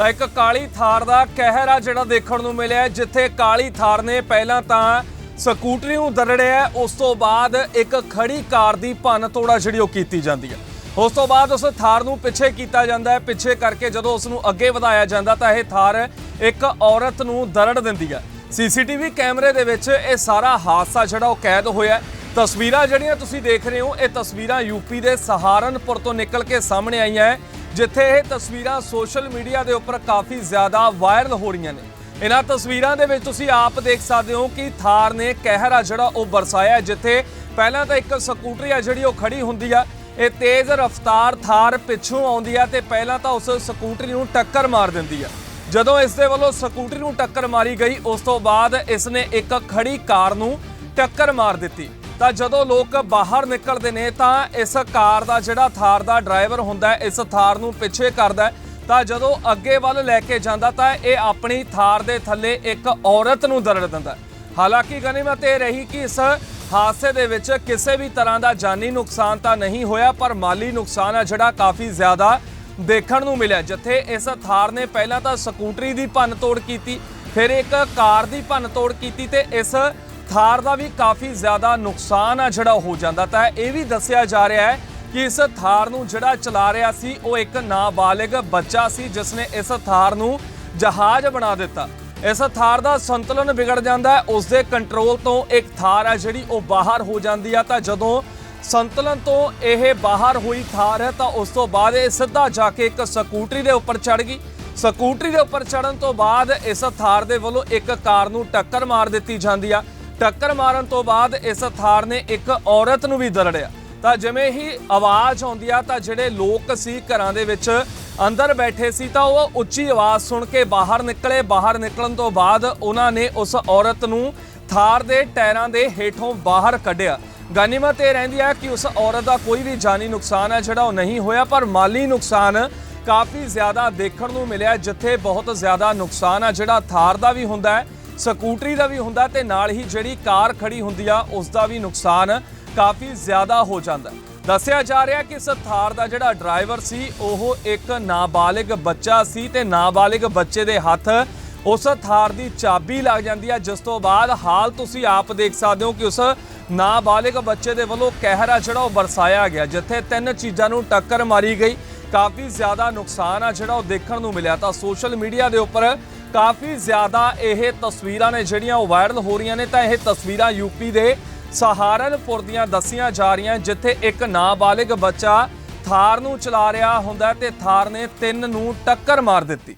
ਤਾਂ ਇੱਕ ਕਾਲੀ ਥਾਰ ਦਾ ਕਹਿਰ ਆ ਜਿਹੜਾ ਦੇਖਣ ਨੂੰ ਮਿਲਿਆ ਜਿੱਥੇ ਕਾਲੀ ਥਾਰ ਨੇ ਪਹਿਲਾਂ ਤਾਂ ਸਕੂਟਰੀ ਨੂੰ ਦਰੜਿਆ ਉਸ ਤੋਂ ਬਾਅਦ ਇੱਕ ਖੜੀ ਕਾਰ ਦੀ ਭੰਨ ਤੋੜਾ ਜਿਹੜੀ ਉਹ ਕੀਤੀ ਜਾਂਦੀ ਹੈ। ਉਸ ਤੋਂ ਬਾਅਦ ਉਸ ਥਾਰ ਨੂੰ ਪਿੱਛੇ ਕੀਤਾ ਜਾਂਦਾ ਹੈ, ਪਿੱਛੇ ਕਰਕੇ ਜਦੋਂ ਉਸ ਨੂੰ ਅੱਗੇ ਵਧਾਇਆ ਜਾਂਦਾ ਤਾਂ ਇਹ ਥਾਰ ਇੱਕ ਔਰਤ ਨੂੰ ਦਰੜ ਦਿੰਦੀ ਹੈ। ਸੀਸੀਟੀਵੀ ਕੈਮਰੇ ਦੇ ਵਿੱਚ ਇਹ ਸਾਰਾ ਹਾਦਸਾ ਜਿਹੜਾ ਉਹ ਕੈਦ ਹੋਇਆ ਤਸਵੀਰਾਂ ਜਿਹੜੀਆਂ ਤੁਸੀਂ ਦੇਖ ਰਹੇ ਹੋ, ਇਹ ਤਸਵੀਰਾਂ ਯੂਪੀ ਦੇ ਸਹਾਰਨਪੁਰ ਤੋਂ ਨਿਕਲ ਕੇ ਸਾਹਮਣੇ ਆਈਆਂ ਹੈ। ਜਿੱਥੇ ਇਹ ਤਸਵੀਰਾਂ ਸੋਸ਼ਲ ਮੀਡੀਆ ਦੇ ਉੱਪਰ ਕਾਫੀ ਜ਼ਿਆਦਾ ਵਾਇਰਲ ਹੋ ਰਹੀਆਂ ਨੇ। ਇਹਨਾਂ ਤਸਵੀਰਾਂ ਦੇ ਵਿੱਚ ਤੁਸੀਂ ਆਪ ਦੇਖ ਸਕਦੇ ਹੋ ਕਿ ਥਾਰ ਨੇ ਕਹਿਰ ਆ ਜਿਹੜਾ ਉਹ ਬਰਸਾਇਆ ਜਿੱਥੇ ਪਹਿਲਾਂ ਤਾਂ ਇੱਕ ਸਕੂਟਰੀ ਆ ਜਿਹੜੀ ਉਹ ਖੜੀ ਹੁੰਦੀ ਆ, ਇਹ ਤੇਜ਼ ਰਫ਼ਤਾਰ ਥਾਰ ਪਿੱਛੋਂ ਆਉਂਦੀ ਆ ਤੇ ਪਹਿਲਾਂ ਤਾਂ ਉਸ ਸਕੂਟਰੀ ਨੂੰ ਟੱਕਰ ਮਾਰ ਦਿੰਦੀ ਆ। ਜਦੋਂ ਇਸ ਦੇ ਵੱਲੋਂ ਸਕੂਟਰੀ ਨੂੰ ਟੱਕਰ ਮਾਰੀ ਗਈ, ਉਸ ਤੋਂ ਬਾਅਦ ਇਸ ਨੇ ਇੱਕ ਖੜੀ ਕਾਰ ਨੂੰ ਟੱਕਰ ਮਾਰ ਦਿੱਤੀ। ਤਾਂ ਜਦੋਂ ਲੋਕ ਬਾਹਰ ਨਿਕਲਦੇ ਨੇ ਤਾਂ ਇਸ ਕਾਰ ਦਾ ਜਿਹੜਾ ਥਾਰ ਦਾ ਡਰਾਈਵਰ ਹੁੰਦਾ ਇਸ ਥਾਰ ਨੂੰ ਪਿੱਛੇ ਕਰਦਾ ਤਾਂ ਜਦੋਂ ਅੱਗੇ ਵੱਲ ਲੈ ਕੇ ਜਾਂਦਾ ਤਾਂ ਇਹ ਆਪਣੀ ਥਾਰ ਦੇ ਥੱਲੇ ਇੱਕ ਔਰਤ ਨੂੰ ਦਰੜ ਦਿੰਦਾ ਹਾਲਾਂਕਿ ਗਨੀਮਤ ਇਹ ਰਹੀ ਕਿ ਇਸ ਹਾਦਸੇ ਦੇ ਵਿੱਚ ਕਿਸੇ ਵੀ ਤਰ੍ਹਾਂ ਦਾ ਜਾਨੀ ਨੁਕਸਾਨ ਤਾਂ ਨਹੀਂ ਹੋਇਆ, ਪਰ ਮਾਲੀ ਨੁਕਸਾਨ ਆ ਜਿਹੜਾ ਕਾਫੀ ਜ਼ਿਆਦਾ ਦੇਖਣ ਨੂੰ ਮਿਲਿਆ। ਜਿੱਥੇ ਇਸ ਥਾਰ ਨੇ ਪਹਿਲਾਂ ਤਾਂ ਸਕੂਟਰੀ ਦੀ ਭੰਨ ਤੋੜ ਕੀਤੀ, ਫਿਰ ਇੱਕ ਕਾਰ ਦੀ ਭੰਨ ਤੋੜ ਕੀਤੀ ਤੇ ਇਸ ਥਾਰ ਦਾ ਵੀ ਕਾਫੀ ਜ਼ਿਆਦਾ ਨੁਕਸਾਨ ਆ ਜਿਹੜਾ ਹੋ ਜਾਂਦਾ ਤਾਂ ਇਹ ਵੀ ਦੱਸਿਆ ਜਾ ਰਿਹਾ ਹੈ ਕਿ ਇਸ ਥਾਰ ਨੂੰ ਜਿਹੜਾ ਚਲਾ ਰਿਹਾ ਸੀ, ਉਹ ਇੱਕ ਨਾਬਾਲਿਗ ਬੱਚਾ ਸੀ ਜਿਸ ਨੇ ਇਸ ਥਾਰ ਨੂੰ ਜਹਾਜ਼ ਬਣਾ ਦਿੱਤਾ। ਇਸ ਥਾਰ ਦਾ ਸੰਤੁਲਨ ਵਿਗੜ ਜਾਂਦਾ ਹੈ ਉਸ ਦੇ ਕੰਟਰੋਲ ਤੋਂ ਇੱਕ ਥਾਰ ਹੈ ਜਿਹੜੀ ਉਹ ਬਾਹਰ ਹੋ ਜਾਂਦੀ ਆ। ਤਾਂ ਜਦੋਂ ਸੰਤੁਲਨ ਤੋਂ ਇਹ ਬਾਹਰ ਹੋਈ ਥਾਰ ਹੈ ਤਾਂ ਉਸ ਤੋਂ ਬਾਅਦ ਇਹ ਸਿੱਧਾ ਜਾ ਕੇ ਇੱਕ ਸਕੂਟਰੀ ਦੇ ਉੱਪਰ ਚੜ ਗਈ। ਸਕੂਟਰੀ ਦੇ ਉੱਪਰ ਚੜਨ ਤੋਂ ਬਾਅਦ ਇਸ ਥਾਰ ਦੇ ਵੱਲੋਂ ਇੱਕ ਕਾਰ ਨੂੰ ਟੱਕਰ ਮਾਰ ਦਿੱਤੀ ਜਾਂਦੀ ਆ। ਟੱਕਰ ਮਾਰਨ ਤੋਂ ਬਾਅਦ ਇਸ ਥਾਰ ਨੇ ਇੱਕ ਔਰਤ ਨੂੰ ਵੀ ਦਰੜਿਆ। ਤਾਂ ਜਿਵੇਂ ਹੀ ਆਵਾਜ਼ ਆਉਂਦੀ ਆ, ਤਾਂ ਜਿਹੜੇ ਲੋਕ ਸੀ ਘਰਾਂ ਦੇ ਵਿੱਚ ਅੰਦਰ ਬੈਠੇ ਸੀ, ਤਾਂ ਉਹ ਉੱਚੀ ਆਵਾਜ਼ ਸੁਣ ਕੇ ਬਾਹਰ ਨਿਕਲੇ। ਬਾਹਰ ਨਿਕਲਣ ਤੋਂ ਬਾਅਦ ਉਹਨਾਂ ਨੇ ਉਸ ਔਰਤ ਨੂੰ ਥਾਰ ਦੇ ਟਾਇਰਾਂ ਦੇ ਹੇਠੋਂ ਬਾਹਰ ਕੱਢਿਆ। ਗਨੀਮਤ ਇਹ ਰਹਿੰਦੀ ਹੈ ਕਿ ਉਸ ਔਰਤ ਦਾ ਕੋਈ ਵੀ ਜਾਨੀ ਨੁਕਸਾਨ ਹੈ ਜਿਹੜਾ ਉਹ ਨਹੀਂ ਹੋਇਆ, ਪਰ ਮਾਲੀ ਨੁਕਸਾਨ ਕਾਫੀ ਜ਼ਿਆਦਾ ਦੇਖਣ ਨੂੰ ਮਿਲਿਆ, ਜਿੱਥੇ ਬਹੁਤ ਜ਼ਿਆਦਾ ਨੁਕਸਾਨ ਆ, ਜਿਹੜਾ ਥਾਰ ਦਾ ਵੀ ਹੁੰਦਾ ਹੈ। ਸਕੂਟਰੀ ਦਾ ਵੀ ਹੁੰਦਾ ਤੇ ਨਾਲ ਹੀ ਜਿਹੜੀ ਕਾਰ ਖੜੀ ਹੁੰਦੀ ਆ, ਉਸ ਦਾ ਵੀ ਨੁਕਸਾਨ ਕਾਫੀ ਜ਼ਿਆਦਾ ਹੋ ਜਾਂਦਾ। ਦੱਸਿਆ ਜਾ ਰਿਹਾ ਕਿ ਇਸ ਥਾਰ ਦਾ ਜਿਹੜਾ ਡਰਾਈਵਰ ਸੀ, ਉਹ ਇੱਕ ਨਾਬਾਲਿਗ ਬੱਚਾ ਸੀ ਤੇ ਨਾਬਾਲਿਗ ਬੱਚੇ ਦੇ ਹੱਥ ਉਸ ਥਾਰ ਦੀ ਚਾਬੀ ਲੱਗ ਜਾਂਦੀ ਹੈ ਜਿਸ ਤੋਂ ਬਾਅਦ ਹਾਲ ਤੁਸੀਂ ਆਪ ਦੇਖ ਸਕਦੇ ਹੋ ਕਿ ਉਸ ਨਾਬਾਲਿਗ ਬੱਚੇ ਦੇ ਵੱਲੋਂ ਕਹਿਰਾ ਜਿਹੜਾ ਉਹ ਬਰਸਾਇਆ ਗਿਆ, ਜਿੱਥੇ ਤਿੰਨ ਚੀਜ਼ਾਂ ਨੂੰ ਟੱਕਰ ਮਾਰੀ ਗਈ। ਕਾਫੀ ਜ਼ਿਆਦਾ ਨੁਕਸਾਨ ਆ ਜਿਹੜਾ ਉਹ ਦੇਖਣ ਨੂੰ ਮਿਲਿਆ। ਤਾਂ ਸੋਸ਼ਲ ਮੀਡੀਆ ਦੇ ਉੱਪਰ ਕਾਫੀ ਜ਼ਿਆਦਾ ਇਹ ਤਸਵੀਰਾਂ ਨੇ ਜਿਹੜੀਆਂ ਉਹ ਵਾਇਰਲ ਹੋ ਰਹੀਆਂ ਨੇ। ਤਾਂ ਇਹ ਤਸਵੀਰਾਂ ਯੂਪੀ ਦੇ ਸਹਾਰਨਪੁਰ ਦੀਆਂ ਦੱਸੀਆਂ ਜਾ ਰਹੀਆਂ, ਜਿੱਥੇ ਇੱਕ ਨਾਬਾਲਿਗ ਬੱਚਾ ਥਾਰ ਨੂੰ ਚਲਾ ਰਿਹਾ ਹੁੰਦਾ ਹੈ ਤੇ ਥਾਰ ਨੇ ਤਿੰਨ ਨੂੰ ਟੱਕਰ ਮਾਰ ਦਿੱਤੀ।